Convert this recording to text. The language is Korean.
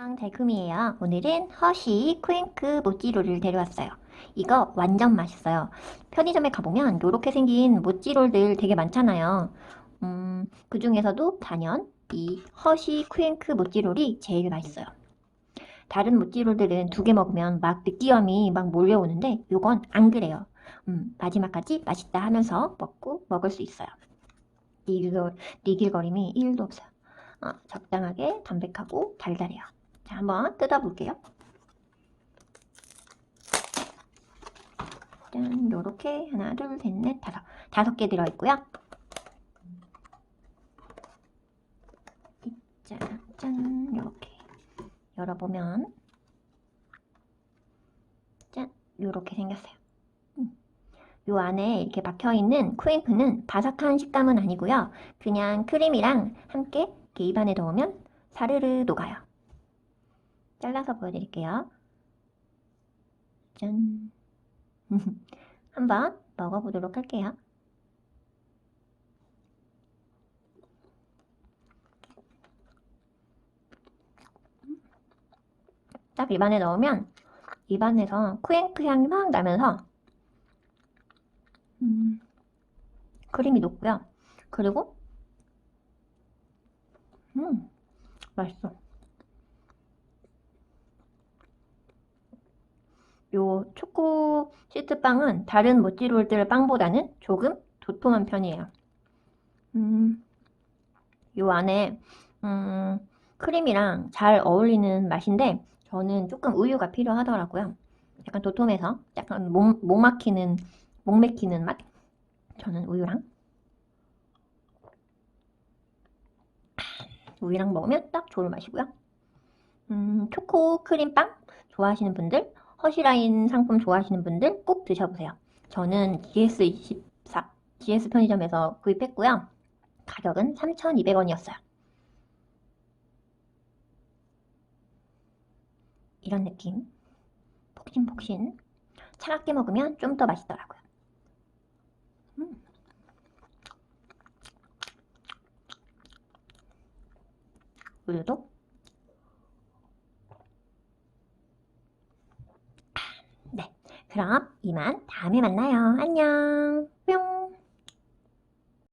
달콤이에요. 오늘은 허쉬 쿠앤크 모찌롤을 데려왔어요. 이거 완전 맛있어요. 편의점에 가보면 이렇게 생긴 모찌롤들 되게 많잖아요. 음, 그 중에서도 단연 이 허쉬 쿠앤크 모찌롤이 제일 맛있어요. 다른 모찌롤들은 두 개 먹으면 막 느끼함이 막 몰려오는데 이건 안 그래요. 음, 마지막까지 맛있다 하면서 먹고 먹을 수 있어요. 니글, 니길거림이 1도 없어요. 어, 적당하게 담백하고 달달해요. 자, 한번 뜯어볼게요. 짠, 요렇게 하나, 둘, 셋, 넷, 다섯. 다섯 개 들어있고요. 짠, 짠, 요렇게. 열어보면 짠, 요렇게 생겼어요. 음. 요 안에 이렇게 박혀있는 쿠앤크는 바삭한 식감은 아니고요. 그냥 크림이랑 함께 입안에 넣으면 사르르 녹아요. 잘라서 보여드릴게요. 짠. 한번 먹어보도록 할게요. 딱 입안에 넣으면 입안에서 쿠앤크 향이 막 나면서 음, 크림이 녹고요. 그리고 음, 맛있어. 요 초코 시트빵은 다른 모찌롤들 빵보다는 조금 도톰한 편이에요. 음, 요 안에 음, 크림이랑 잘 어울리는 맛인데 저는 조금 우유가 필요하더라고요. 약간 도톰해서 약간 목, 목 막히는 목 맥히는 맛. 저는 우유랑 우유랑 먹으면 딱 좋을 맛이고요. 음, 초코 크림빵 좋아하시는 분들 허쉬라인 상품 좋아하시는 분들 꼭 드셔보세요. 저는 GS24, GS 편의점에서 구입했고요. 가격은 3,200원이었어요. 이런 느낌. 폭신폭신. 차갑게 먹으면 좀 더 맛있더라고요. 음. 우유도 그럼 이만 다음에 만나요. 안녕. 뿅.